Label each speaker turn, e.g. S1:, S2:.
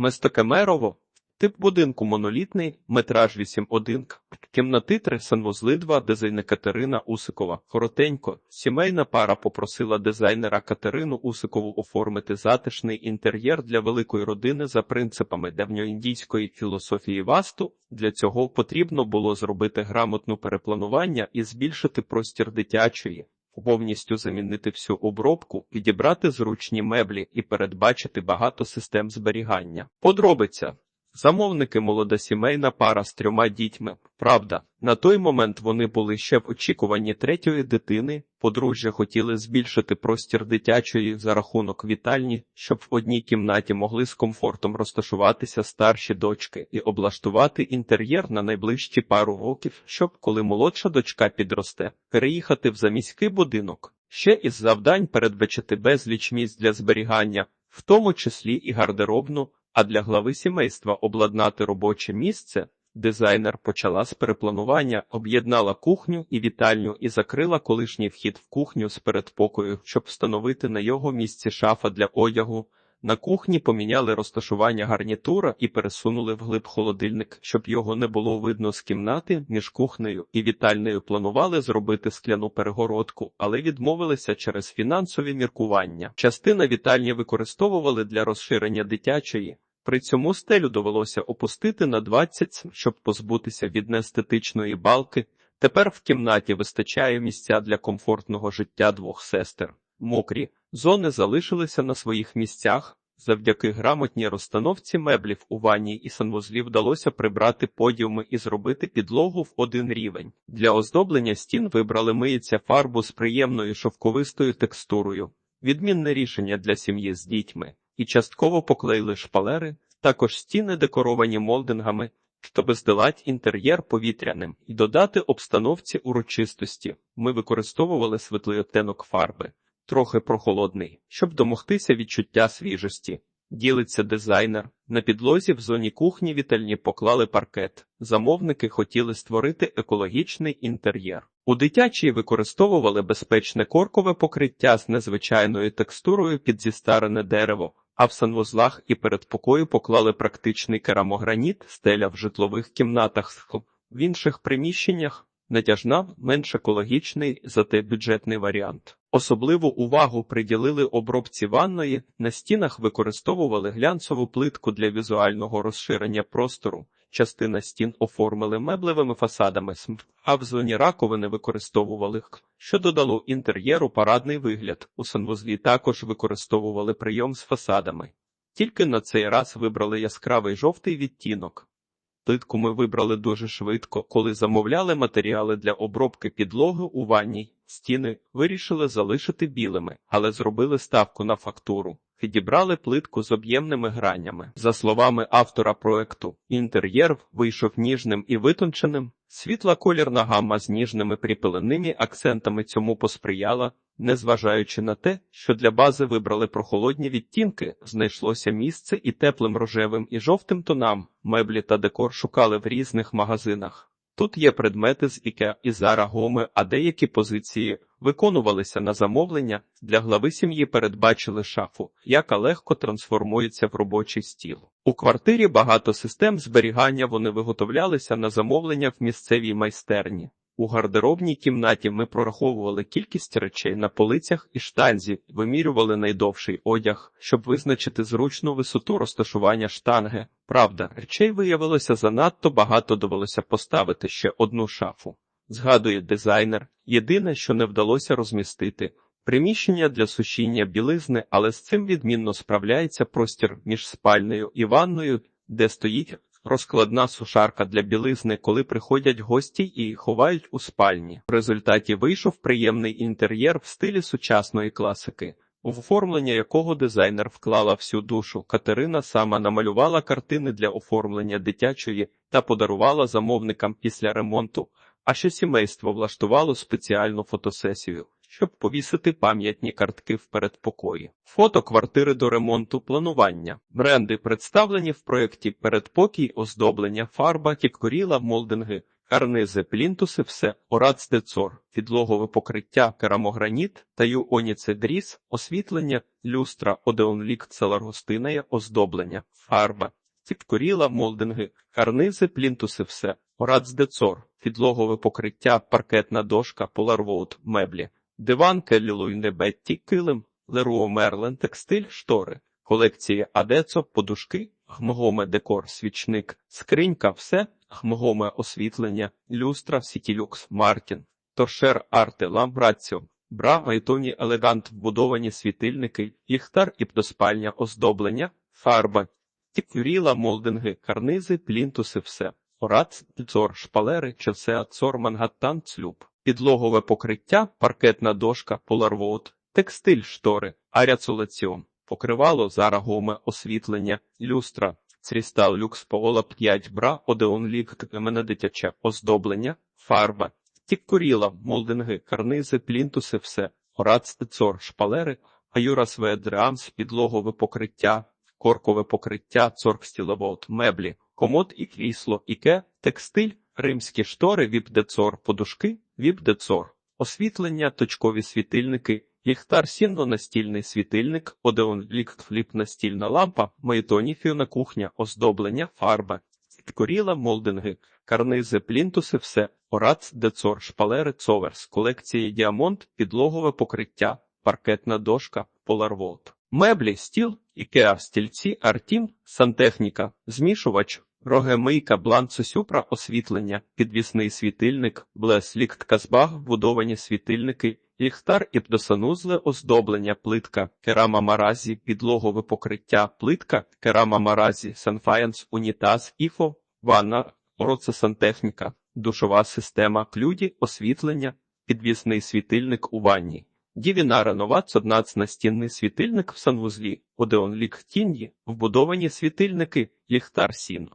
S1: Местокемерово. Тип будинку монолітний, метраж 8,1, к. кімнати 3, санвузли 2, дизайнер Катерина Усикова. Коротенько, сімейна пара попросила дизайнера Катерину Усикову оформити затишний інтер'єр для великої родини за принципами давньоіндійської філософії васту. Для цього потрібно було зробити грамотне перепланування і збільшити простір дитячої. Повністю замінити всю обробку, підібрати зручні меблі і передбачити багато систем зберігання. Подробиця. Замовники молода сімейна пара з трьома дітьми. Правда, на той момент вони були ще в очікуванні третьої дитини. Подружжя хотіли збільшити простір дитячої за рахунок вітальні, щоб в одній кімнаті могли з комфортом розташуватися старші дочки і облаштувати інтер'єр на найближчі пару років, щоб, коли молодша дочка підросте, переїхати в заміський будинок. Ще із завдань передбачити безліч місць для зберігання, в тому числі і гардеробну. А для глави сімейства обладнати робоче місце дизайнер почала з перепланування, об'єднала кухню і вітальню і закрила колишній вхід в кухню з передпокою, щоб встановити на його місці шафа для одягу. На кухні поміняли розташування гарнітура і пересунули вглиб холодильник, щоб його не було видно з кімнати між кухнею і вітальнею. Планували зробити скляну перегородку, але відмовилися через фінансові міркування. Частина вітальні використовували для розширення дитячої. При цьому стелю довелося опустити на 20, щоб позбутися від неестетичної балки. Тепер в кімнаті вистачає місця для комфортного життя двох сестер. Мокрі зони залишилися на своїх місцях. Завдяки грамотній розстановці меблів у ванні і санвузлі вдалося прибрати подіуми і зробити підлогу в один рівень. Для оздоблення стін вибрали миється фарбу з приємною шовковистою текстурою. Відмінне рішення для сім'ї з дітьми і частково поклеїли шпалери, також стіни декоровані молдингами, щоб здолати інтер'єр повітряним і додати обстановці урочистості. Ми використовували світлий оттенок фарби, трохи прохолодний, щоб домогтися відчуття свіжості. Ділиться дизайнер. На підлозі в зоні кухні вітальні поклали паркет. Замовники хотіли створити екологічний інтер'єр. У дитячій використовували безпечне коркове покриття з незвичайною текстурою під зістарене дерево, а в санвузлах і передпокою поклали практичний керамограніт, стеля в житлових кімнатах, в інших приміщеннях натяжна, менш екологічний, зате бюджетний варіант. Особливу увагу приділили обробці ванної, на стінах використовували глянцеву плитку для візуального розширення простору. Частина стін оформили меблевими фасадами, СМ, а в зоні раковини використовували, що додало інтер'єру парадний вигляд. У санвузлі також використовували прийом з фасадами. Тільки на цей раз вибрали яскравий жовтий відтінок. Плитку ми вибрали дуже швидко, коли замовляли матеріали для обробки підлоги у ванній. Стіни вирішили залишити білими, але зробили ставку на фактуру. Підібрали плитку з об'ємними гранями. За словами автора проекту, інтер'єр вийшов ніжним і витонченим. Світла колірна гамма з ніжними припиленими акцентами цьому посприяла. Незважаючи на те, що для бази вибрали прохолодні відтінки, знайшлося місце і теплим рожевим і жовтим тонам. Меблі та декор шукали в різних магазинах. Тут є предмети з Ікеа і Зара Гоми, а деякі позиції виконувалися на замовлення. Для глави сім'ї передбачили шафу, яка легко трансформується в робочий стіл. У квартирі багато систем зберігання вони виготовлялися на замовлення в місцевій майстерні. У гардеробній кімнаті ми прораховували кількість речей на полицях і штанзі, вимірювали найдовший одяг, щоб визначити зручну висоту розташування штанги. Правда, речей виявилося занадто багато довелося поставити ще одну шафу. Згадує дизайнер. Єдине, що не вдалося розмістити. Приміщення для сушіння білизни, але з цим відмінно справляється простір між спальнею і ванною, де стоїть розкладна сушарка для білизни, коли приходять гості і ховають у спальні. В результаті вийшов приємний інтер'єр в стилі сучасної класики. В оформлення якого дизайнер вклала всю душу. Катерина сама намалювала картини для оформлення дитячої та подарувала замовникам після ремонту, а ще сімейство влаштувало спеціальну фотосесію щоб повісити пам'ятні картки в передпокої. Фото квартири до ремонту планування. Бренди представлені в проєкті передпокій, оздоблення, фарба, кікоріла, молдинги. карнизи, плінтуси, все, орацдецор, підлогове покриття, керамограніт, таюоніцедріс, освітлення, люстра, одеонлік, целаргостинає, оздоблення, фарба, підкоріла, молдинги, карнизи, плінтуси, все, орацдецор, підлогове покриття, паркетна дошка, поларвоут, меблі, диван, келілуйне, бетті, килим, Леруо Мерлен, текстиль, штори, колекції Адецо, подушки, гмогоме декор, свічник, скринька, все, гмогоме освітлення, люстра, сітілюкс, Мартін, торшер, арте, ламбраціо, бра, майтоні, елегант, вбудовані світильники, ліхтар і птоспальня, оздоблення, фарба, тікюріла, молдинги, карнизи, плінтуси, все, орац, дзор, шпалери, чевсеа, цор, мангаттан, цлюб, підлогове покриття, паркетна дошка, поларвоут, текстиль, штори, аряцулаціон, покривало, зарагоме, освітлення, люстра, црістал, люкс, поола, 5 бра, одеон лік, мене дитяче, оздоблення, фарба, тіккуріла, молдинги, карнизи, плінтуси, все, орац, цор, шпалери, аюрас ведреамс, підлогове покриття, коркове покриття, цорк стіловод, меблі, комод і крісло, іке, текстиль, римські штори, віп-децор, подушки, віп-децор, освітлення, точкові світильники, ліхтар сінно настільний світильник, одеон лік фліп настільна лампа, моєтоніфівна кухня, оздоблення, фарба, підкоріла, молдинги, карнизи, плінтуси, все, орац, децор, шпалери, цоверс, колекції діамонт, підлогове покриття, паркетна дошка, поларволт. Меблі, стіл, ікеа, стільці, артім, сантехніка, змішувач, рогемийка, бланцо сюпра, освітлення, підвісний світильник, блес-лік, казбаг, вбудовані світильники, ліхтар і пдосанузле оздоблення, плитка, керама маразі, підлогове покриття, плитка, керама маразі, санфаянс, унітаз, іфо, ванна, сантехніка, душова система, клюді, освітлення, підвісний світильник у ванні. Дівінара нова цоднац настінний світильник в санвузлі, одеон лік тіньї, вбудовані світильники, ліхтар сіно.